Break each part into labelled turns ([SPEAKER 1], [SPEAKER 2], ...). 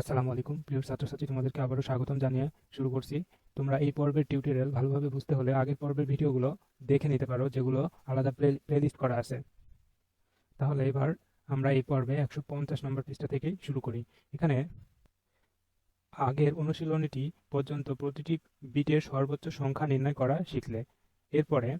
[SPEAKER 1] আসসালামু আলাইকুম। প্রিয় ছাত্রছাত্রী, তোমাদেরকে আবারও স্বাগতম জানিয়ে শুরু করছি। তোমরা এই পর্বের টিউটোরিয়াল ভালোভাবে বুঝতে হলে আগের পর্বের ভিডিওগুলো দেখে নিতে পারো, যেগুলো আলাদা প্লে প্লেলিস্ট করা আছে। তাহলে এবার আমরা এই পর্বে একশো পঞ্চাশ নম্বর পৃষ্ঠা থেকে শুরু করি। এখানে আগের অনুশীলনীটি পর্যন্ত প্রতিটি বিটের সর্বোচ্চ সংখ্যা নির্ণয় করা শিখলে। এরপরে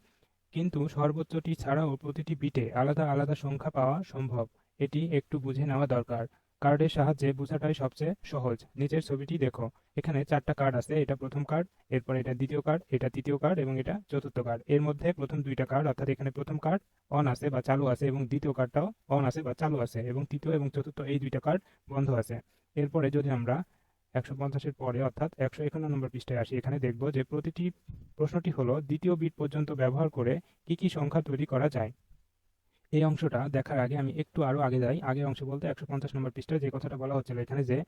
[SPEAKER 1] কিন্তু সর্বোচ্চটি ছাড়াও প্রতিটি বিটে আলাদা আলাদা সংখ্যা পাওয়া সম্ভব। এটি একটু বুঝে নেওয়া দরকার। কার্ডের সাহায্যে বোঝাটাই সবচেয়ে সহজ। নিচের ছবিটি দেখো। এখানে চারটা কার্ড আছে, এটা প্রথম কার্ড, এরপর এটা দ্বিতীয় কার্ড, এটা তৃতীয় কার্ড এবং এটা চতুর্থ কার্ড। এর মধ্যে প্রথম দুইটা কার্ড, অর্থাৎ এখানে প্রথম কার্ড অন আছে বা চালু আছে এবং দ্বিতীয় কার্ডটাও অন আছে বা চালু আছে এবং তৃতীয় এবং চতুর্থ এই দুইটা কার্ড বন্ধ আছে। এরপরে যদি আমরা একশো পঞ্চাশের পরে, অর্থাৎ একশো একান্ন নম্বর পৃষ্ঠায় আসি, এখানে দেখব যে প্রতিটি প্রশ্নটি হলো দ্বিতীয় বিট পর্যন্ত ব্যবহার করে কি কি সংখ্যা তৈরি করা যায়। এই অংশটা দেখার আগে আমি একটু আরও আগে যাই। আগে অংশ বলতে একশো পঞ্চাশ নম্বর পৃষ্ঠায় যে কথাটা বলা হচ্ছিল এখানে যে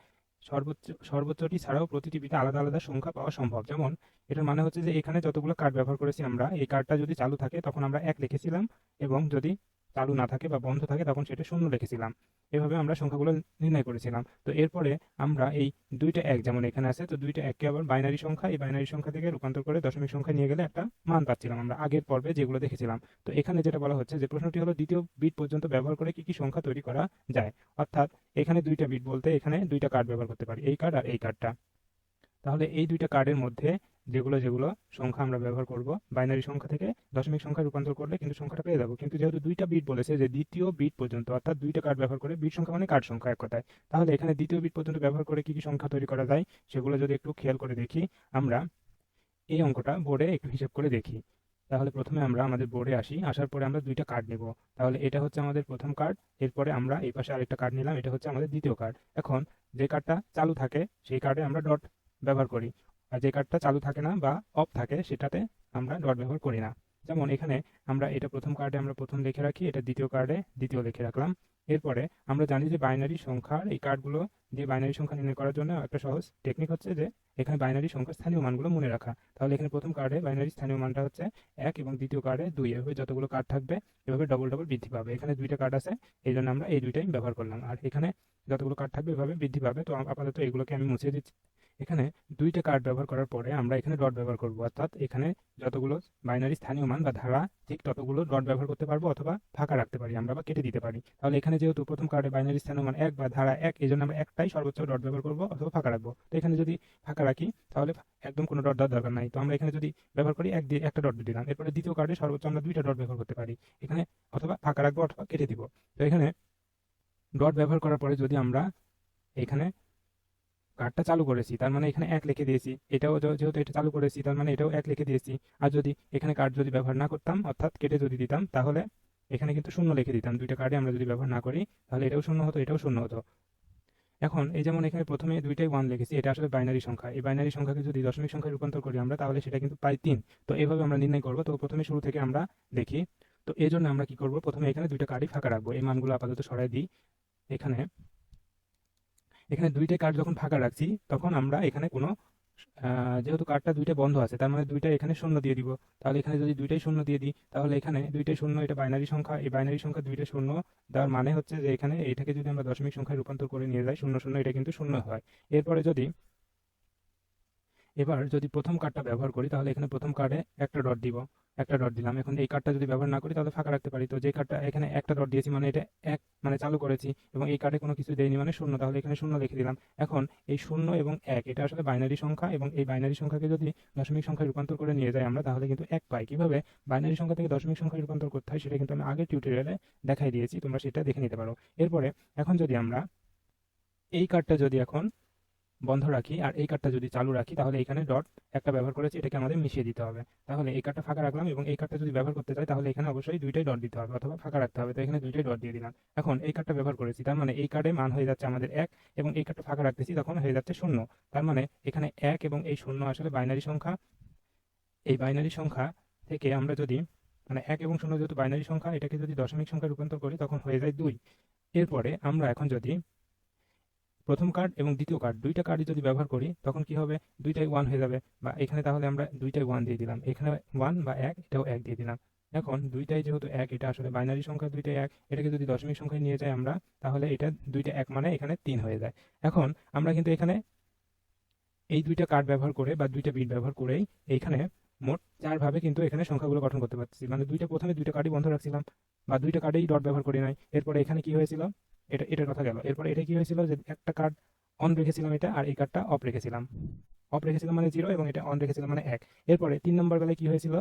[SPEAKER 1] সর্বোচ্চ, সর্বোচ্চটি ছাড়াও প্রতিটি বিটে আলাদা আলাদা সংখ্যা পাওয়া সম্ভব। যেমন এটার মানে হচ্ছে যে এখানে যতগুলো কার্ড ব্যবহার করেছি আমরা, এই কার্ডটা যদি চালু থাকে তখন আমরা এক লিখেছিলাম এবং যদি চালু না থাকে বা বন্ধ থাকে তখন সেটা শূন্য লিখেছিলাম এভাবে আমরা সংখ্যাগুলো নির্ণয় করেছিলাম। তো এরপরে আমরা এই দুইটা এক, যেমন এখানে আছে, তো দুইটা এককে আবার বাইনারি সংখ্যা, এই বাইনারি সংখ্যা থেকে রূপান্তর করে দশমিক সংখ্যা নিয়ে গেলে একটা মান পাচ্ছিলাম আমরা আগের পর্বে যেগুলো দেখেছিলাম। তো এখানে যেটা বলা হচ্ছে যে প্রশ্নটি হলো দ্বিতীয় বিট পর্যন্ত ব্যবহার করে কি কি সংখ্যা তৈরি করা যায়। অর্থাৎ এখানে দুইটা বিট বলতে এখানে দুইটা কার্ড ব্যবহার করতে পারি, এই কার্ড আর এই কার্ডটা তাহলে এই দুইটা কার্ডের মধ্যে যেগুলো যেগুলো সংখ্যা আমরা ব্যবহার করব। বাইনারি সংখ্যা থেকে দশমিক সংখ্যা রূপান্তর করলে কিন্তু সংখ্যাটা পেয়ে যাব। কিন্তু যেহেতু দুইটা বিট বলেছে যে দ্বিতীয় বিট পর্যন্ত, অর্থাৎ দুইটা কার্ড ব্যবহার করে বিট সংখ্যা মানে কার্ড সংখ্যা এক কথায়। তাহলে এখানে দ্বিতীয় বিট পর্যন্ত ব্যবহার করে কি কি সংখ্যা তৈরি করা যায়? সেগুলো যদি একটু খেয়াল করে দেখি, আমরা এই অঙ্কটা বোর্ডে একটু হিসাব করে দেখি। তাহলে প্রথমে আমরা আমাদের বোর্ডে আসি, আসার পরে আমরা দুইটা কার্ড নেব। তাহলে এটা হচ্ছে আমাদের প্রথম কার্ড এরপরে আমরা এই পাশে আরেকটা কার্ড নিলাম, এটা হচ্ছে আমাদের দ্বিতীয় কার্ড এখন যে কার্ডটা চালু থাকে, সেই কার্ডে আমরা ডট ব্যবহার করি। আর যে কার্ডটা চালু থাকে না বা অফ থাকে সেটাতে আমরা ডট ব্যবহার করি না। যেমন এখানে আমরা এটা প্রথম কার্ডে আমরা প্রথম লিখে রাখি, এটা দ্বিতীয় কার্ডে দ্বিতীয় লিখে রাখলাম। এরপরে আমরা জানি যে বাইনারি সংখ্যার এই কার্ডগুলো দিয়ে বাইনারি সংখ্যা নির্ণয় করার জন্য একটা সহজ টেকনিক হচ্ছে যে এখানে বাইনারি সংখ্যার স্থানীয় মানগুলো মনে রাখা। তাহলে এখানে প্রথম কার্ডে বাইনারি স্থানীয় মানটা হচ্ছে এক এবং দ্বিতীয় কার্ডে দুই। এভাবে যতগুলো কার্ড থাকবে এভাবে ডবল ডবল বৃদ্ধি পাবে। এখানে দুইটা কার্ড আছে, এই জন্য আমরা এই দুইটাই ব্যবহার করলাম। আর এখানে যতগুলো কার্ড থাকবে এভাবে বৃদ্ধি পাবে। তো আপাতত এগুলোকে আমি মুছে দিচ্ছি। এখানে দুইটা কার্ড ব্যবহার করার পরে আমরা এখানে ডট ব্যবহার করব। অর্থাৎ এখানে যতগুলো বাইনারি স্থানীয় মান বা ধারা, ঠিক ততগুলো ডট ব্যবহার করতে পারব অথবা ফাঁকা রাখতে পারি আমরা বা কেটে দিতে পারি। তাহলে এখানে যেহেতু প্রথম কার্ডে বাইনারি স্থানীয় মান এক বা ধারা এক এই জন্য আমরা একটাই সর্বোচ্চ ডট ব্যবহার করব অথবা ফাঁকা রাখব। তো এখানে যদি ফাঁকা রাখি, তাহলে একদম কোনো ডট দেওয়ার দরকার নাই। তো আমরা এখানে যদি ব্যবহার করি, এক দিয়ে একটা ডট দিলাম। এরপরে দ্বিতীয় কার্ডে সর্বোচ্চ আমরা দুইটা ডট ব্যবহার করতে পারি। এখানে অথবা ফাঁকা রাখব অথবা কেটে দিব। তো এখানে ডট ব্যবহার করার পরে যদি আমরা এখানে কার্ডটা চালু করেছি, তার মানে এখানে এক লিখে দিয়েছি। এটাও যেহেতু এটা চালু করেছি, তার মানে এটাও এক লিখে দিয়েছি। আর যদি এখানে কার্ড যদি ব্যবহার না করতাম, অর্থাৎ কেটে যদি দিতাম, তাহলে এখানে কিন্তু শূন্য লিখে দিতাম। দুইটা কার্ডে আমরা যদি ব্যবহার না করি, তাহলে এটাও শূন্য হতো, এটাও শূন্য হতো। এখন এই যেমন এখানে প্রথমে দুইটাই ওয়ান লিখেছি, এটা আসলে বাইনারি সংখ্যা। এই বাইনারি সংখ্যাকে যদি দশমিক সংখ্যায় রূপান্তর করি আমরা, তাহলে সেটা কিন্তু পাই তিন। তো এইভাবে আমরা নির্ণয় করব। তো প্রথমে শুরু থেকে আমরা দেখি। তো এই জন্য আমরা কি করব? প্রথমে এখানে দুইটা কার্ডই ফাঁকা রাখব। এই মানগুলো আপাতত সরাই দিই। এখানে এখানে দুইটা কার্ড যখন ফাঁকা রাখছি, তখন আমরা এখানে কোনো যেহেতু কার্ডটা দুইটা বন্ধ আছে, তার মানে দুইটা এখানে শূন্য দিয়ে দিব। তাহলে এখানে যদি দুইটাই শূন্য দিয়ে দিই, তাহলে এখানে দুইটাই শূন্য, এটা বাইনারি সংখ্যা, এই বাইনারি সংখ্যা দুইটা শূন্য দেওয়ার মানে হচ্ছে যে এখানে এটাকে যদি আমরা দশমিক সংখ্যায় রূপান্তর করে নিয়ে যাই, শূন্য শূন্য, এটা কিন্তু শূন্য হয়। এরপরে যদি, এবার যদি প্রথম কার্ডটা ব্যবহার করি, তাহলে এখানে প্রথম কার্ডে একটা ডট দিব। একটা ডট দিলাম। এখন এই কার্ডটা যদি ব্যবহার না করি, তাহলে ফাঁকা রাখতে পারি। তো যে কার্ডটা এখানে একটা ডট দিয়েছি মানে এটা এক মানে চালু করেছি, এবং এই কার্ডে কোনো কিছু দেয়নি মানে শূন্য। তাহলে এখানে শূন্য লিখে দিলাম। এখন এই শূন্য এবং এক, এটা আসলে বাইনারি সংখ্যা, এবং এই বাইনারি সংখ্যাকে যদি দশমিক সংখ্যায় রূপান্তর করে নিয়ে যাই আমরা, তাহলে কিন্তু এক পাই। কীভাবে? বাইনারি সংখ্যা থেকে দশমিক সংখ্যায় রূপান্তর করতে হয়, সেটা কিন্তু আমি আগের টিউটোরিয়ালে দেখাই দিয়েছি। তোমরা সেটা দেখে নিতে পারো। এরপরে এখন যদি আমরা এই কার্ডটা যদি এখন বন্ধ রাখি, আর এই কার্ডটা যদি চালু রাখি, তাহলে এখানে ডট একটা ব্যবহার করেছি, এটাকে আমাদের মিশিয়ে দিতে হবে। তাহলে এই কার্ডটা ফাঁকা রাখলাম এবং এই কার্ডটা যদি ব্যবহার করতে চাই, তাহলে এখানে অবশ্যই দুইটাই ডট দিতে হবে, অথবা ফাঁকা রাখতে হবে। তো এখানে দুইটাই ডট দিয়ে দিলাম। এখন এই কার্ডটা ব্যবহার করেছি, তার মানে এই কার্ডে মান হয়ে যাচ্ছে আমাদের এক, এবং এই কার্ডটা ফাঁকা রাখতেছি, তখন হয়ে যাচ্ছে শূন্য। তার মানে এখানে এক এবং এই শূন্য আসলে বাইনারি সংখ্যা। এই বাইনারি সংখ্যা থেকে আমরা যদি মানে এক এবং শূন্য যেহেতু বাইনারি সংখ্যা, এটাকে যদি দশমিক সংখ্যায় রূপান্তর করি, তখন হয়ে যায় দুই। এরপরে আমরা এখন যদি প্রথম কার্ড এবং দ্বিতীয় কার্ড দুইটা কার্ডই যদি ব্যবহার করি, তখন কি হবে? দুইটাই ওয়ান হয়ে যাবে। বা এখানে তাহলে আমরা দুইটাই ওয়ান দিয়ে দিলাম। এখানে ওয়ান বা এক, এটাও এক দিয়ে দিলাম। এখন দুইটাই যেহেতু এক, এটা আসলে বাইনারি সংখ্যা দুইটা এক, এটাকে যদি দশমিক সংখ্যায় নিয়ে যাই আমরা, তাহলে এটা দুইটা এক মানে এখানে তিন হয়ে যায়। এখন আমরা কিন্তু এখানে এই দুইটা কার্ড ব্যবহার করে বা দুইটা বিট ব্যবহার করেই এইখানে মোট চারভাবে কিন্তু এখানে সংখ্যাগুলো গঠন করতে পারছি। মানে দুইটা প্রথমে দুইটা কার্ডই বন্ধ রাখছিলাম বা দুইটা কার্ডেই ডট ব্যবহার করি নাই। এরপরে এখানে কি হয়েছিল? এটা এটার কথা গেল। এরপরে এটা কি হয়েছিল যে একটা কার্ড অন রেখেছিলাম এটা আর এই কার্ডটা অফ রেখেছিলাম। অফ রেখেছিলাম মানে জিরো এবং এটা অন রেখেছিলাম মানে এক। এরপরে তিন নম্বর বেলায় কি হয়েছিল?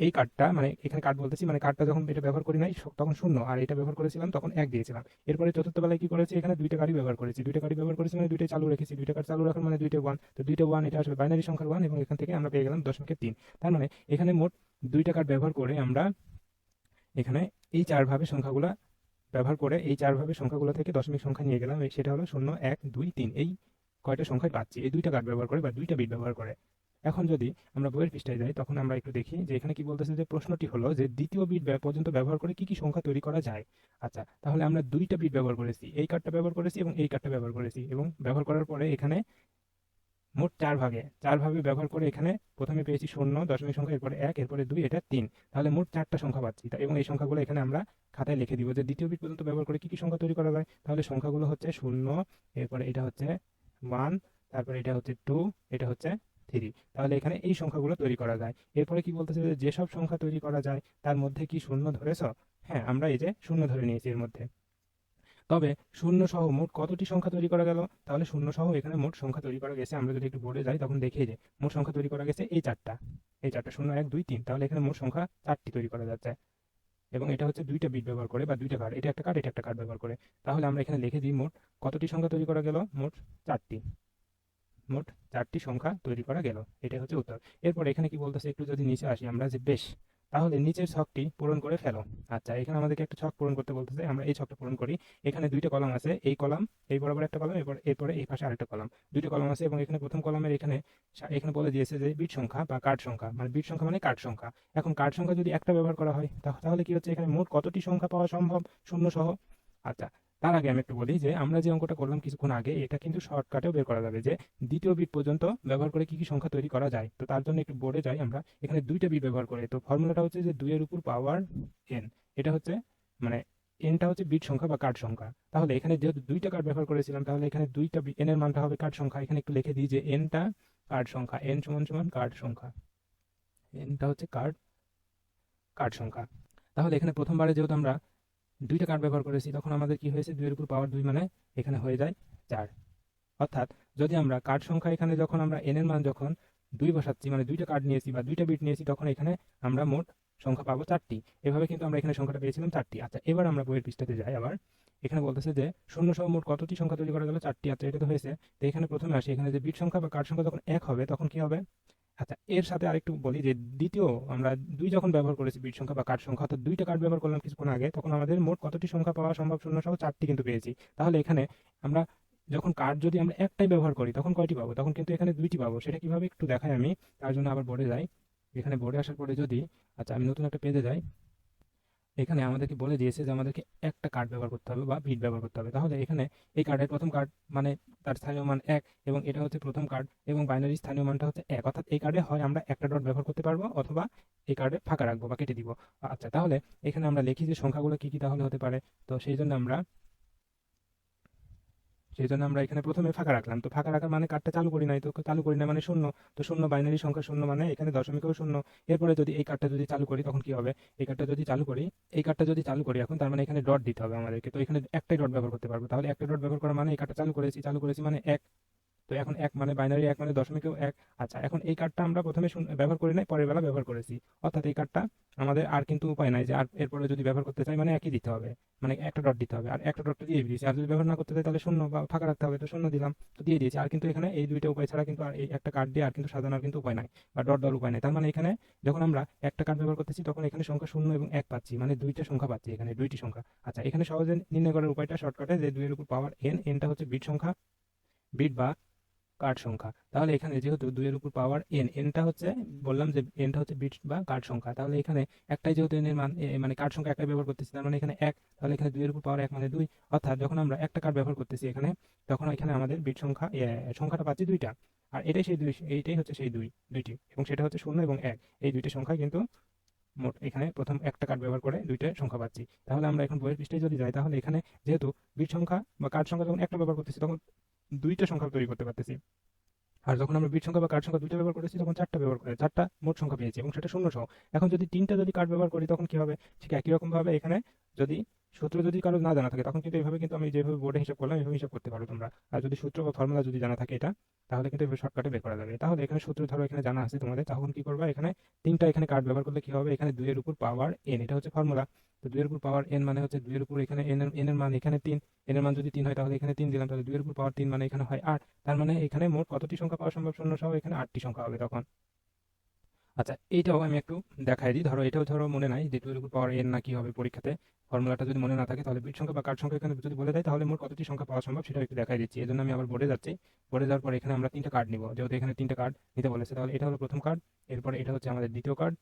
[SPEAKER 1] এই কার্ডটা মানে এখানে কার্ড বলতেছি মানে কার্ডটা যখন এটা ব্যবহার করি নাই তখন শূন্য। আর এটা ব্যবহার করেছিলাম, তখন এক দিয়েছিলাম। এরপরে চতুর্থ বেলায় কি করেছি? এখানে দুইটা কার্ডই ব্যবহার করেছি। দুইটা কার্ডই ব্যবহার করেছি মানে দুইটাই চালু রেখেছি। দুইটা কার্ড চালু রাখার মানে দুইটা ওয়ান তো দুইটা ওয়ান এটা আসলে বাইনারি সংখ্যার ওয়ান এবং এখান থেকে আমরা পেয়ে গেলাম দশমিকের তিন। তার মানে এখানে মোট দুইটা কার্ড ব্যবহার করে আমরা এখানে এই চারভাবে সংখ্যাগুলা ব্যবহার করে এই চারভাবে সংখ্যাগুলো থেকে দশমিক সংখ্যা নিয়ে গেলাম। সেটা হলো শূন্য, এক, দুই, তিন। এই কয়টা সংখ্যায় পাচ্ছি? এই দুইটা কার্ড ব্যবহার করে বা দুইটা বিট ব্যবহার করে। এখন যদি আমরা বইয়ের পৃষ্ঠায় যাই, তখন আমরা একটু দেখি যে এখানে কি বলতেছে যে প্রশ্নটি হলো যে দ্বিতীয় বিট পর্যন্ত ব্যবহার করে কি কি সংখ্যা তৈরি করা যায়? আচ্ছা তাহলে আমরা দুইটা বিট ব্যবহার করেছি। এই কার্ডটা ব্যবহার করেছি এবং এই কার্ডটা ব্যবহার করেছি এবং ব্যবহার করার পরে এখানে মোট চার ভাগে। চার ভাবে ব্যবহার করে এখানে প্রথমে পেয়েছি শূন্য, দশমিক সংখ্যা, এরপরে এক, এরপরে দুই, এটা তিন। তাহলে মোট চারটা সংখ্যা পাচ্ছি। এবং এই সংখ্যাগুলো এখানে আমরা খাতায় লিখে দিব যে দ্বিতীয় বিট পর্যন্ত ব্যবহার করে কি কি সংখ্যা তৈরি করা যায়। তাহলে সংখ্যাগুলো হচ্ছে শূন্য, এরপরে এটা হচ্ছে ওয়ান, তারপরে এটা হচ্ছে টু, এটা হচ্ছে থ্রি। তাহলে এখানে এই সংখ্যাগুলো তৈরি করা যায়। এরপরে কি বলতেছে যে যেসব সংখ্যা তৈরি করা যায়, তার মধ্যে কি শূন্য ধরেছ? হ্যাঁ আমরা এই যে শূন্য ধরে নিয়েছি এর মধ্যে। তবে শূন্য সহ মোট কতটি সংখ্যা তৈরি করা গেল? তাহলে শূন্য সহ এখানে মোট সংখ্যা তৈরি করা গেছে। আমরা যদি একটু বোর্ডে যাই, তখন দেখি যে মোট সংখ্যা তৈরি করা গেছে এই চারটা। এই চারটা শূন্য, এক, দুই, তিন। তাহলে এখানে মোট সংখ্যা চারটি তৈরি করা যাচ্ছে। এবং এটা হচ্ছে দুইটা বিট ব্যবহার করে বা দুইটা কার্ড এটা একটা কার্ড এটা একটা কার্ড ব্যবহার করে। তাহলে আমরা এখানে লিখে দিই মোট কতটি সংখ্যা তৈরি করা গেল? মোট চারটি। মোট চারটি সংখ্যা তৈরি করা গেল। এটা হচ্ছে উত্তর। এরপর এখানে কি বলতেছে? একটু যদি নিচে আসি, আমরা যে বেশ তাহলে নিচের ছকটি পূরণ করে ফেলো। আচ্ছা এখানে আমাদেরকে একটা ছক পূরণ করতে বলতেছে, আমরা এই ছকটা পূরণ করি। এখানে দুইটা কলাম আছে, এই কলাম, এই বরাবর একটা কলাম, এরপর, এরপরে এই পাশে আরেকটা কলাম। দুইটা কলাম আছে এবং এখানে প্রথম কলামের এখানে এখানে বলে দিয়েছে যে বিট সংখ্যা বা কার্ড সংখ্যা মানে বিট সংখ্যা মানে কার্ড সংখ্যা। এখন কার্ড সংখ্যা যদি একটা ব্যবহার করা হয় তাহলে কি হচ্ছে? এখানে মোট কতটি সংখ্যা পাওয়া সম্ভব? শূন্য সহ। আচ্ছা তার আগে আমি একটু বলি যে আমরা যে অঙ্কটা করলাম কিছুক্ষণ আগে, এটা কিন্তু শর্টকাটেও বের করা যাবে যে দ্বিতীয় বিট পর্যন্ত ব্যবহার করে কি কি সংখ্যা তৈরি করা যায়। তো তার জন্য একটু বোর্ডে যাই আমরা। এখানে দুইটা বিট ব্যবহার করে। তো ফর্মুলাটা হচ্ছে যে দুইয়ের উপর পাওয়ার এন এটা হচ্ছে মানে এনটা হচ্ছে বিট সংখ্যা বা কার্ড সংখ্যা। তাহলে এখানে যেহেতু দুইটা কার্ড ব্যবহার করেছিলাম, তাহলে এখানে দুইটা এন এর মানটা হবে কার্ড সংখ্যা। এখানে একটু লিখে দিই যে এনটা কার্ড সংখ্যা। এন সমান সমান কার্ড সংখ্যা। এনটা হচ্ছে কার্ড কার্ড সংখ্যা। তাহলে এখানে প্রথমবারে যেহেতু আমরা দুইটা কার্ড ব্যবহার করেছি, তখন আমাদের কি হয়েছে? দুইয়ের উপর পাওয়ার দুই মানে এখানে হয়ে যায় চার। অর্থাৎ যদি আমরা কার্ড সংখ্যা এখানে যখন আমরা এন এর মান যখন দুই বসাচ্ছি মানে দুইটা কার্ড নিয়েছি বা দুইটা বিট নিয়েছি, তখন এখানে আমরা মোট সংখ্যা পাবো চারটি। এভাবে কিন্তু আমরা এখানে সংখ্যাটা পেয়েছিলাম চারটি। আচ্ছা এবার আমরা বইয়ের পৃষ্ঠাতে যাই আবার। এখানে বলতেছে যে শূন্য সহ মোট কতটি সংখ্যা তৈরি করা গেল? চারটি। আচ্ছা এটা তো হয়েছে। তো এখানে প্রথমে আসি। এখানে যে বিট সংখ্যা বা কার্ড সংখ্যা যখন এক হবে, তখন কি হবে? আচ্ছা এর সাথে আরেকটু বলি যে দ্বিতীয় আমরা দুই যখন ব্যবহার করেছি বিট সংখ্যা বা কার্ড সংখ্যা তো দুইটা কার্ড ব্যবহার করলাম কিছুক্ষণ আগে, তখন আমাদের মোট কতটি সংখ্যা পাওয়া সম্ভব শূন্য সহ চারটি কিন্তু পেয়েছি। তাহলে এখানে আমরা যখন কার্ড যদি আমরা একটাই ব্যবহার করি, তখন কয়টি পাবো? তখন কিন্তু এখানে দুইটি পাবো। সেটা কীভাবে একটু দেখাই আমি, তার জন্য আবার বোর্ডে যাই। এখানে বোর্ডে আসার পরে যদি আচ্ছা আমি নতুন একটা পেজে যাই। এখানে আমাদেরকে বলে দিয়েছে যে আমাদেরকে একটা কার্ড ব্যবহার করতে হবে বা বিট ব্যবহার করতে হবে। তাহলে এখানে এই কার্ডের প্রথম কার্ড মানে তার স্থানীয় মান এক এবং এটা হচ্ছে প্রথম কার্ড এবং বাইনারি স্থানীয় মানটা হচ্ছে এক। অর্থাৎ এই কার্ডে হয় আমরা একটা ডট ব্যবহার করতে পারব অথবা এই কার্ডে ফাঁকা রাখব বা কেটে দিব। আচ্ছা তাহলে এখানে আমরা লিখি যে সংখ্যাগুলো কি কি তাহলে হতে পারে। তো সেই জন্য আমরা সেই জন্য আমরা এখানে প্রথমে ফাঁকা রাখলাম। তো ফাঁকা রাখার মানে কার্ডটা চালু করি নাই, তো চালু করি না মানে শূন্য। তো শূন্য বাইনারি সংখ্যা শূন্য মানে এখানে দশমিকেও শূন্য। এরপরে যদি এই কার্ডটা যদি চালু করি, তখন কি হবে? এই কার্ডটা যদি চালু করি, এই কার্ডটা যদি চালু করি, এখন তার মানে এখানে ডট দিতে হবে আমাদেরকে। তো এখানে একটাই ডট ব্যবহার করতে পারব। তাহলে একটা ডট ব্যবহার করা মানে এই কার্ডটা চালু করেছি চালু করেছি মানে এক। তো এখন এক মানে বাইনারি এক মানে দশমিকেও এক। আচ্ছা এখন এই কার্ডটা আমরা প্রথমে ব্যবহার করি নাই, পরের বেলা ব্যবহার করেছি। অর্থাৎ এই কার্ডটা আমাদের আর কিন্তু উপায় নাই যে আর এরপরে যদি ব্যবহার করতে চাই মানে একই দিতে হবে। মানে একটা ডট দিতে হবে। আর একটা ডট দিয়ে দিয়েছি। আর যদি ব্যবহার না করতে চাই, তাহলে শূন্য বা ফাঁকা রাখতে হবে, তো শূন্য দিলাম, তো দিয়ে দিয়েছি। আর কিন্তু এখানে এই দুইটা উপায় ছাড়া কিন্তু আর এই একটা কার্ড দিয়ে আর কিন্তু সাজানোর কিন্তু উপায় নাই, বা ডট দেওয়ার উপায় নাই। তার মানে এখানে যখন আমরা একটা কার্ড ব্যবহার করতেছি, তখন এখানে সংখ্যা শূন্য এবং এক পাচ্ছি। মানে দুইটা সংখ্যা পাচ্ছি এখানে, দুইটি সংখ্যা। আচ্ছা এখানে সহজে নির্ণয় করার উপায়টা শর্টকাটে যে দুইয়ের উপর পাওয়ার এন এনটা হচ্ছে বিট সংখ্যা। বিট বা কার্ড সংখ্যা। তাহলে এখানে যেহেতু দুইয়ের উপর পাওয়ার এন এনটা হচ্ছে, বললাম যে এনটা হচ্ছে বিট বা কার্ড সংখ্যা। তাহলে এখানে একটাই যেহেতু এন এর মান মানে কার্ড সংখ্যা একটাই ব্যবহার করতেছি, তার মানে এখানে এক, তাহলে এখানে দুইয়ের উপর পাওয়ার এক মানে দুই। অর্থাৎ যখন আমরা একটা কার্ড ব্যবহার করতেছি এখানে, তখন এখানে আমাদের বিট সংখ্যা সংখ্যাটা পাচ্ছি দুইটা। আর এটাই সেই দুই, এইটাই হচ্ছে সেই দুই, দুইটি। এবং সেটা হচ্ছে শূন্য এবং এক। এই দুইটা সংখ্যা কিন্তু মোট এখানে প্রথম একটা কার্ড ব্যবহার করে দুইটা সংখ্যা পাচ্ছি। তাহলে আমরা এখন বইয়ের পৃষ্ঠায় যদি যাই, তাহলে এখানে যেহেতু বিট সংখ্যা বা কার্ড সংখ্যা যখন একটা ব্যবহার করতেছি, তখন দুইটা সংখ্যা তৈরি করতে পারতেছি। আর যখন আমরা বিট সংখ্যা বা কার্ড সংখ্যা দুইটা ব্যবহার করেছি, তখন চারটা ব্যবহার করে, চারটা মোট সংখ্যা পেয়েছি এবং সেটা শূন্য সহ এখন যদি তিনটা যদি কার্ড ব্যবহার করি, তখন কি হবে? ঠিক একই রকম ভাবে এখানে যদি সূত্র যদি কারও না জানা থাকে, তখন কিন্তু এইভাবে কিন্তু আমি যেভাবে বোর্ডে হিসাব করলাম এইভাবে হিসাব করতে পারো তোমরা। আর যদি সূত্র বা ফর্মুলা যদি জানা থাকে এটা, তাহলে কিন্তু এভাবে শর্টকাটে বের করা যাবে। তাহলে এখানে সূত্র ধরো এখানে জানা আছে তোমাদের, তখন কি করবা? এখানে তিনটা এখানে কার্ড ব্যবহার করলে কি হবে? এখানে দুইয়ের উপর পাওয়ার এন এটা হচ্ছে ফর্মুলা তো দুইয়ের উপর পাওয়ার এন মানে হচ্ছে দুইয়ের উপর এখানে এন এন এর মান এখানে তিন এন এর মান যদি তিন হয়, তাহলে এখানে তিন দিলাম, তাহলে দুইয়ের উপর পাওয়ার তিন মানে এখানে হয় আট। তার মানে এখানে মোট কতটি সংখ্যা পাওয়া সম্ভব? শূন্য সহ এখানে আটটি সংখ্যা হবে তখন। আচ্ছা এইটাও আমি একটু দেখাই দিই। ধরো, এটাও ধরো মনে নাই যে টুয়েলভ পাওয়ার এন না কি হবে পরীক্ষাতে। ফর্মুলাটা যদি মনে না থাকে, তাহলে বিট সংখ্যা বা কার্ড সংখ্যা এখানে যদি বলে দেয়, তাহলে মোট কতটি সংখ্যা পাওয়া সম্ভব সেটা একটু দেখাই দিচ্ছি। এই জন্য আমি আবার বোর্ডে যাচ্ছি। বোর্ডে যাওয়ার পর এখানে আমরা তিনটা কার্ড নিব। যেহেতু এখানে তিনটা কার্ড নিতে বলেছে, তাহলে এটা হলো প্রথম কার্ড এরপর এটা হচ্ছে আমাদের দ্বিতীয় কার্ড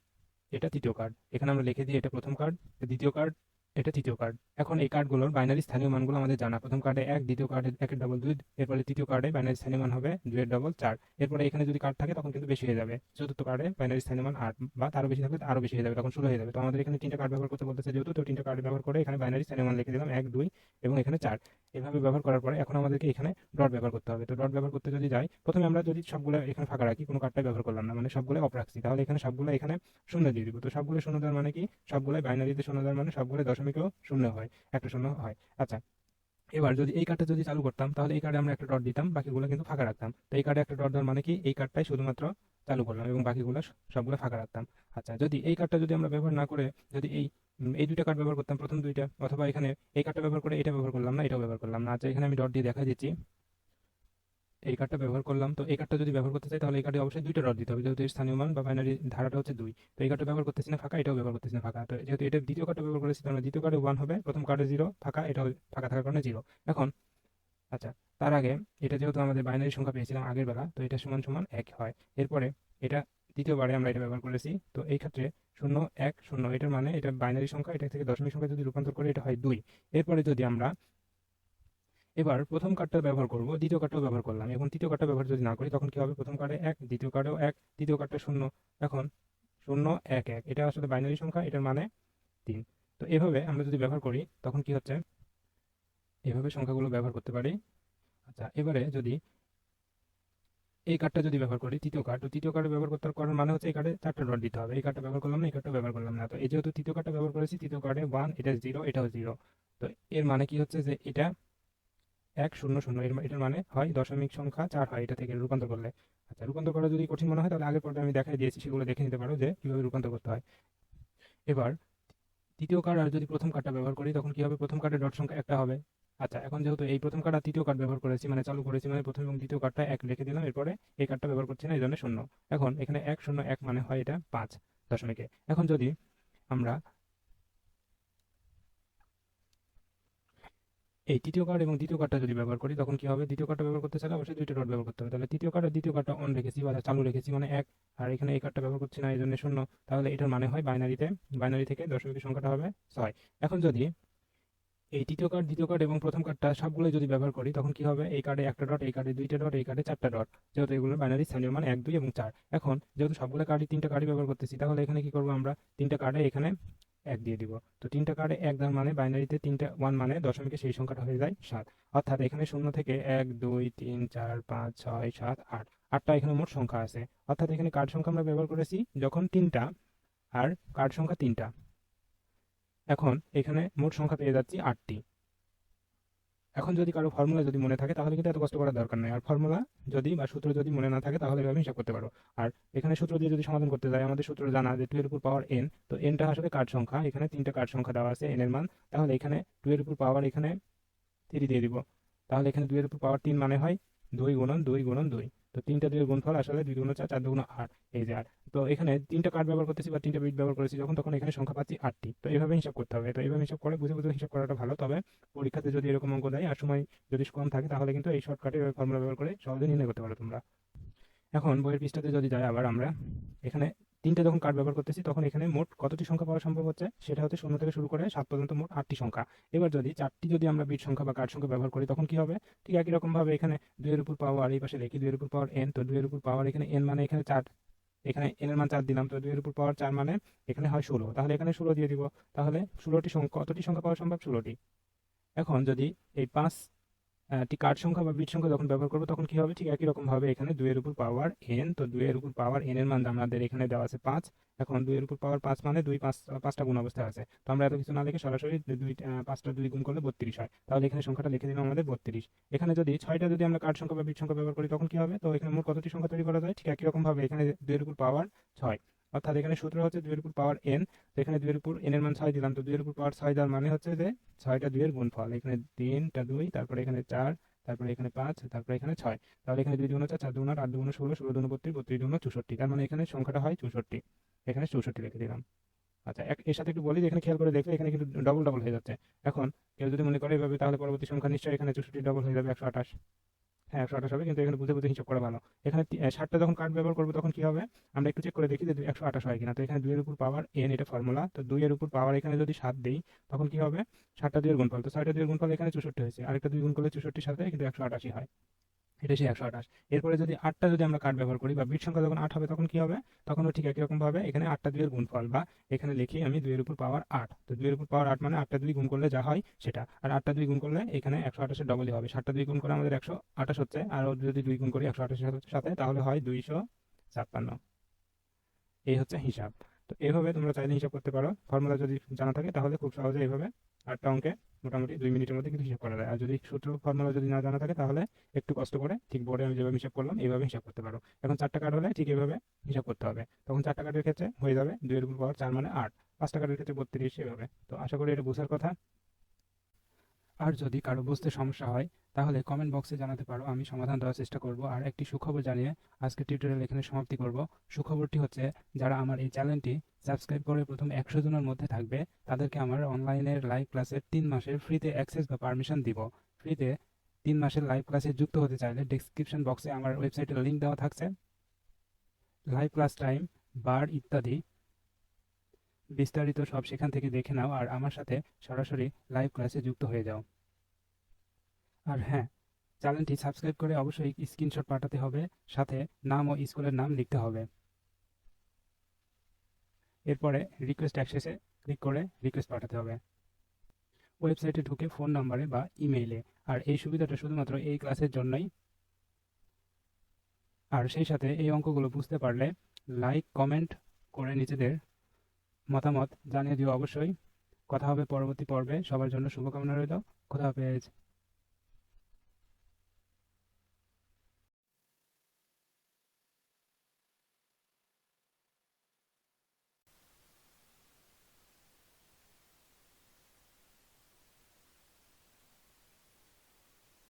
[SPEAKER 1] এটা তৃতীয় কার্ড এখানে আমরা লিখে দিই এটা প্রথম কার্ড দ্বিতীয় কার্ড এটা তৃতীয় কার্ড এখন এই কার্ডগুলোর বাইনারি স্থানীয় মানগুলো আমাদের জানা। প্রথম কার্ডে এক, দ্বিতীয় কার্ডে একের ডবল দুই, এরপরে তৃতীয় কার্ডে বাইনারি স্থানীয় মান হবে দুইয়ের ডবল চার। এরপরে এখানে যদি কার্ড থাকে তখন কিন্তু বেশি হয়ে যাবে। চতুর্থ কার্ডে বাইনারি স্থানীয় মান আট বা তারও বেশি থাকলে আরও বেশি হয়ে যাবে, তখন শুরু হয়ে যাবে। তো আমাদের এখানে তিনটা কার্ড ব্যবহার করতে বলতেছে যেহেতু, তো তিনটা কার্ড ব্যবহার করে এখানে বাইনারি স্থানীয় মান লিখে দিলাম এক, দুই এবং এখানে চার। এভাবে ব্যবহার করার পরে এখন আমাদেরকে এখানে ডট ব্যবহার করতে হবে। তো ডট ব্যবহার করতে যদি যাই, প্রথমে আমরা যদি সবগুলো এখানে ফাঁকা রাখি, কোনো কার্ডটাই ব্যবহার করলাম না মানে সবগুলো অফ রাখছি। তাহলে এখানে সবগুলো এখানে শূন্য দিয়ে দিব। তো সবগুলো শূন্য দেওয়ার মানে কি? সবগুলো বাইনারিতে শূন্য দেওয়ার মানে সবগুলো দশমিকেও শূন্য হয়, একটা শূন্য হয়। আচ্ছা এবার যদি এই কার্ডটা যদি চালু করতাম, তাহলে এই কার্ডে আমরা একটা ডট দিতাম, বাকিগুলো কিন্তু ফাঁকা রাখতাম। তো এই কার্ডে একটা ডট দেওয়ার মানে কি? এই কার্ডটাই শুধুমাত্র চালু করলাম এবং বাকিগুলো সবগুলো ফাঁকা রাখতাম। আচ্ছা যদি এই কার্ডটা যদি আমরা ব্যবহার না করে, যদি এই এই দুইটা কার্ড ব্যবহার করতাম, প্রথম দুইটা, অথবা এখানে এই কার্ডটা ব্যবহার করে এটা ব্যবহার করলাম না, এটাও ব্যবহার করলাম না। আচ্ছা এখানে আমি ডট দিয়ে দেখা দিচ্ছি। এই কার্ডটা ব্যবহার করলাম। তো এই কার্ডটা যদি ব্যবহার করতে চাই, তাহলে এই কার্ডে অবশ্যই দুইটা ডট দিতে হবে। যেহেতু স্থানীয় মান বা বাইনারি ধারাটা হচ্ছে দুই। তো এই কার্ডটা ব্যবহার করতেছি না, ফাঁকা, এটাও ব্যবহার করতেছি না, ফাঁকা। তো যেহেতু এটা দ্বিতীয় কার্ডটা ব্যবহার করেছি, তাহলে দ্বিতীয় কার্ডে ওয়ান হবে, প্রথম কার্ডে জিরো ফাঁকা এটা ফাঁকা থাকার কারণে জিরো এখন আচ্ছা তার আগে এটা যেহেতু আমাদের বাইনারি সংখ্যা পেয়েছিলাম আগের বেলা, তো এটা সমান সমান এক হয়। এরপরে এটা দ্বিতীয়বারে আমরা এটা ব্যবহার করেছি। তো এই ক্ষেত্রে শূন্য, এক, শূন্য, এটার মানে এটা বাইনারি সংখ্যা, এটা থেকে দশমিক সংখ্যা যদি রূপান্তর করে, এটা হয় দুই। এরপরে যদি আমরা এবার প্রথম কার্ডটা ব্যবহার করব, দ্বিতীয় কার্ডটাও ব্যবহার করলাম। এখন তৃতীয় কার্ডটা ব্যবহার যদি না করি, তখন কি হবে? প্রথম কার্ডে এক, দ্বিতীয় কার্ডেও এক তৃতীয় কার্ডটা শূন্য। এখন শূন্য, এক এক। এটা আসলে বাইনারি সংখ্যা, এটার মানে তিন। তো এভাবে আমরা যদি ব্যবহার করি, তখন কি হচ্ছে? এভাবে সংখ্যাগুলো ব্যবহার করতে পারি। আচ্ছা এবারে যদি এই কার্ডটা যদি ব্যবহার করি, তৃতীয় কার্ড তো তৃতীয় কার্ড ব্যবহার করতে করার মানে হচ্ছে এই কার্ডে চারটা ডট দিতে হবে। এই কার্ডটা ব্যবহার করলাম না, এই কার্ডটা ব্যবহার করলাম না। তো এই যেহেতু তৃতীয় কার্ডটা ব্যবহার করেছি, তৃতীয় কার্ডে ওয়ান এটা জিরো এটাও জিরো তো এর মানে কি হচ্ছে যে এটা এক শূন্য শূন্য এর এটার মানে হয় দশমিক সংখ্যা চার হয় এটা থেকে রূপান্তর করলে। আচ্ছা রূপান্তর করা যদি কঠিন মনে হয়, তাহলে আগের পর্বে আমি দেখাই দিয়েছি, সেগুলো দেখে নিতে পারো যে কীভাবে রূপান্তর করতে হয়। এবার, তৃতীয় কার্ড আর যদি প্রথম কার্ডটা ব্যবহার করি, তখন কি হবে? প্রথম কার্ডের ডট সংখ্যা একটা হবে। আচ্ছা এখন যেহেতু এই প্রথম কার্ড আর তৃতীয় কার্ড ব্যবহার করেছি মানে চালু করেছি মানে প্রথম এবং দ্বিতীয় কার্ডটা এক লিখে দিলাম, এরপরে এই কার্ডটা ব্যবহার করছি না, এই জন্য শূন্য। এখন এখানে এক শূন্য এক মানে হয় এটা পাঁচ দশমিকে। এখন যদি আমরা এই তৃতীয় কার্ড এবং দ্বিতীয় কার্ডটা যদি ব্যবহার করি, তখন কি হবে? দ্বিতীয় কার্ডটা ব্যবহার করতে চাইলে অবশ্যই দুইটা ডট ব্যবহার করতে হবে। তাহলে তৃতীয় কার্ড আর দ্বিতীয় কার্ডটা অন রেখেছি বা চালু রেখেছি মানে এক, আর এখানে এই কার্ডটা ব্যবহার করছি না এই জন্য শূন্য। তাহলে এটার মানে হয় বাইনারিতে বাইনারি থেকে দশমিকের সংখ্যাটা হবে ছয়। এখন যদি এই তৃতীয় কার্ড দ্বিতীয় কার্ড এবং প্রথম কার্ডটা সবগুলো যদি ব্যবহার করি, তখন কি হবে? এই কার্ডে একটা ডট এই কার্ডে দুইটা ডট এই কার্ডে চারটা ডট যেহেতু এগুলো বাইনারি স্থানীয় মান এক, দুই এবং চার। এখন যেহেতু সবগুলো কার্ডই তিনটা কার্ডই ব্যবহার করতেছি, তাহলে এখানে কি করব আমরা? তিনটা কার্ডে এখানে এক দিয়ে দিব। তো তিনটা কার্ডে এক দাম মানে বাইনারিতে তিনটা ওয়ান মানে দশমিকে সেই সংখ্যাটা হয়ে যায় সাত। অর্থাৎ এখানে শূন্য থেকে এক, দুই, তিন, চার, পাঁচ, ছয়, সাত, আট। আটটা এখানে মোট সংখ্যা আছে। অর্থাৎ এখানে কার্ড সংখ্যা আমরা ব্যবহার করেছি যখন তিনটা আর কার্ড সংখ্যা তিনটা। এখন এখানে মোট সংখ্যা পেয়ে যাচ্ছি আটটি। এখন যদি কারও ফর্মুলা যদি মনে থাকে, তাহলে কিন্তু এত কষ্ট করার দরকার নেই। আর ফর্মুলা যদি বা সূত্র যদি মনে না থাকে, তাহলে এভাবে হিসাব করতে পারো। আর এখানে সূত্র দিয়ে যদি সমাধান করতে যায়, আমাদের সূত্র জানা যে টু এর উপর পাওয়ার এন তো এনটা আসলে কার্ড সংখ্যা। এখানে তিনটা কার্ড সংখ্যা দেওয়া আছে এন এর মান। তাহলে এখানে টু এর উপর পাওয়ার এখানে থ্রি দিয়ে দিব। তাহলে এখানে দুই এর উপর পাওয়ার তিন মানে হয় দুই গুণন দুই গুণন দুই। তো তিনটা দুইয়ের গুণফল আসলে দুই দুগুণ চার চার দুগুণ আট, এই যে আট। তো এখানে তিনটা কার্ড ব্যবহার করতেছি বা তিনটা বিট ব্যবহার করেছি, যখন তখন এখানে সংখ্যা পাচ্ছি আটটি। তো এইভাবে হিসাব করতে হবে। তো এইভাবে হিসাব করে বুঝে বুঝে হিসাব করাটা ভালো। তবে পরীক্ষাতে যদি এরকম অঙ্ক দেয় আর সময় যদি কম থাকে, তাহলে কিন্তু এই শর্টকাটে ফর্মুলা ব্যবহার করে সহজে নির্ণয় করতে পারো তোমরা। এখন বইয়ের পৃষ্ঠাতে যদি যাই আবার আমরা, এখানে তিনটে যখন কার্ড ব্যবহার করতেছি, তখন এখানে মোট কতটি সংখ্যা পাওয়া সম্ভব হচ্ছে? সেটা হচ্ছে শূন্য থেকে শুরু করে সাত পর্যন্ত মোট আটটি সংখ্যা। এবার যদি চারটি যদি আমরা বিট সংখ্যা বা কার্ড সংখ্যা ব্যবহার করি, তখন কি হবে? ঠিক একই রকম ভাবে এখানে দুইয়ের উপর পাওয়ার এই পাশে রেখে দুইয়ের উপর পাওয়ার এন তো দুইয়ের উপর পাওয়ার এখানে এন মানে এখানে চার। এখানে এন এর মান চার দিলাম, তো দুইয়ের উপর পাওয়ার চার মানে এখানে হয় ষোলো। তাহলে এখানে ষোলো দিয়ে দিব। তাহলে ষোলোটি সংখ্যা, কতটি সংখ্যা পাওয়া সম্ভব? ষোলোটি। এখন যদি এই পাঁচ টি কার্ড সংখ্যা বা বিট সংখ্যা যখন ব্যবহার করব, তখন কি হবে? ঠিক একই রকম ভাবে এখানে দুইয়ের উপর পাওয়ার এন তো দুইয়ের উপর পাওয়ার এন এর মান আমাদের এখানে দেওয়া আছে পাঁচ। এখন দুইয়ের উপর পাওয়ার পাঁচ মানে দুই পাঁচ পাঁচটা গুণ অবস্থায় আছে। তো আমরা এত কিছু না লিখে সরাসরি দুই পাঁচটা দুই গুণ করলে বত্রিশ হয়। তাহলে এখানে সংখ্যাটা লিখে দিলাম আমাদের বত্রিশ। এখানে যদি ছয়টা যদি আমরা কার্ড সংখ্যা বা বিট সংখ্যা ব্যবহার করি, তখন কি হবে? তো এখানে মোট কতটি সংখ্যা তৈরি করা যায়? ঠিক একই রকম ভাবে এখানে দুইয়ের উপর পাওয়ার ছয়। অর্থাৎ এখানে সূত্র হচ্ছে দুইয়ের উপর পাওয়ার এন তো এখানে দুইয়ের উপর এন এর মান ছয় দিলাম, তো দুইয়ের উপর পাওয়ার ছয় দেওয়ার মানে হচ্ছে যে ছয়টা দুইয়ের গুণফল। এখানে তিনটা দুই, তারপরে এখানে চার, তারপরে এখানে পাঁচ, তারপরে এখানে ছয়। তাহলে এখানে দুই দুগুণ চার দুগুণ আট দুগুণ ষোলো ষোলো দুগুণ বত্রিশ বত্রিশ দুগুণ চৌষট্টি। তার মানে এখানে সংখ্যাটা হয় চৌষট্টি। এখানে চৌষট্টি লিখে দিলাম। আচ্ছা এক- এর সাথে একটু বলি যে এখানে খেয়াল করে দেখলে এখানে কিন্তু ডবল ডবল হয়ে যাচ্ছে। এখন কেউ যদি মনে করে এভাবে, তাহলে পরবর্তী সংখ্যা নিশ্চয়ই এখানে চৌষট্টি ডবল হয়ে যাবে, একশো আঠাশ। হ্যাঁ একশো আঠাশ হবে কিন্তু এখানে বুঝে বুঝে হিসাব করা ভালো। এখানে ষাটটা যখন কার্ড ব্যবহার করব, তখন কি হবে? আমরা একটু চেক করে দেখি যে একশো আঠাশ হয় কিনা। তো এখানে দুইয়ের উপর পাওয়ার এন এটা ফর্মুলা তো দুইয়ের উপর পাওয়ার এখানে যদি সাত দিই, তখন কি হবে? ষাটটা দুইয়ের গুণফল। তো ষাটটা দুইয়ের গুণফল এখানে চৌষট্টি হয়েছে। আরেকটা দুই গুণ করলে চৌষট্টির সাথে কিন্তু একশো আঠাশি হয়। এটা সেই একশো আঠাশ। এরপরে যদি আটটা যদি আমরা কার্ড ব্যবহার করি বা বিট সংখ্যা যখন আট হবে, তখন কি হবে? তখনও ঠিক একই রকম ভাবে এখানে আটটা দুইয়ের গুণফল বা এখানে লিখি আমি দুইয়ের উপর পাওয়ার আট। তো দুইয়ের উপর পাওয়ার আট মানে আটটা দুই গুণ করলে যা হয় সেটা। আর আটটা দুই গুণ করলে এখানে একশো আঠাশের ডবলই হবে। সাতটা দুই গুণ করে আমাদের একশো আঠাশ হচ্ছে। আর যদি দুই গুণ করি একশো আঠাশের সাথে তাহলে হয় দুইশো ছাপ্পান্ন। এই হচ্ছে হিসাব। তো এইভাবে তোমরা চাইলে হিসাব করতে পারো। ফর্মুলা যদি জানা থাকে, তাহলে খুব সহজে এইভাবে আটটা অঙ্কে মোটামুটি দুই মিনিটের মধ্যে কিন্তু হিসাব করা যায়। আর যদি সূত্র ফর্মুলা যদি না জানা থাকে, তাহলে একটু কষ্ট করে ঠিক বোর্ডে আমি যেভাবে হিসাব করলাম, এইভাবে হিসাব করতে পারো। এখন চারটা কার্ড হলে ঠিক এভাবে হিসাব করতে হবে। তখন চারটা কার্ডের ক্ষেত্রে হয়ে যাবে দুইয়ের উপর পাওয়ার চার মানে আট। পাঁচটা কার্ডের ক্ষেত্রে বত্রিশ এভাবে। তো আশা করি এটা বোঝার কথা। আর যদি কারও বুঝতে সমস্যা হয়, তাহলে কমেন্ট বক্সে জানাতে পারো। আমি সমাধান দেওয়ার চেষ্টা করব। আর একটি সুখবর জানিয়ে আজকে টিউটোরিয়াল এখানে সমাপ্তি করব। সুখবরটি হচ্ছে, যারা আমার এই চ্যানেলটি সাবস্ক্রাইব করে প্রথম একশো জনের মধ্যে থাকবে, তাদেরকে আমার অনলাইনের লাইভ ক্লাসের তিন মাসের ফ্রিতে অ্যাক্সেস বা পারমিশন দিব। ফ্রিতে তিন মাসের লাইভ ক্লাসে যুক্ত হতে চাইলে ডেসক্রিপশন বক্সে আমার ওয়েবসাইটের লিঙ্ক দেওয়া থাকছে। লাইভ ক্লাস টাইম বার ইত্যাদি বিস্তারিত সব সেখান থেকে দেখে নাও। আর আমার সাথে সরাসরি লাইভ ক্লাসে যুক্ত হয়ে যাও। আর হ্যাঁ চ্যানেলটি সাবস্ক্রাইব করে অবশ্যই স্ক্রিনশট পাঠাতে হবে, সাথে নাম ও স্কুলের নাম লিখতে হবে। এরপরে রিকোয়েস্ট অ্যাক্সেসে ক্লিক করে রিকোয়েস্ট পাঠাতে হবে। ওয়েবসাইটে ঢুকে ফোন নাম্বারে বা ইমেইলে আর এই সুবিধাটা শুধুমাত্র এই ক্লাসের জন্যই। আর সেই সাথে এই অঙ্কগুলো বুঝতে পারলে লাইক কমেন্ট করে নিজেদের মতামত জানিয়ে দিও অবশ্যই। কথা হবে পরবর্তী পর্বে। সবার জন্য শুভকামনা রইল। খোদা হাফেজ।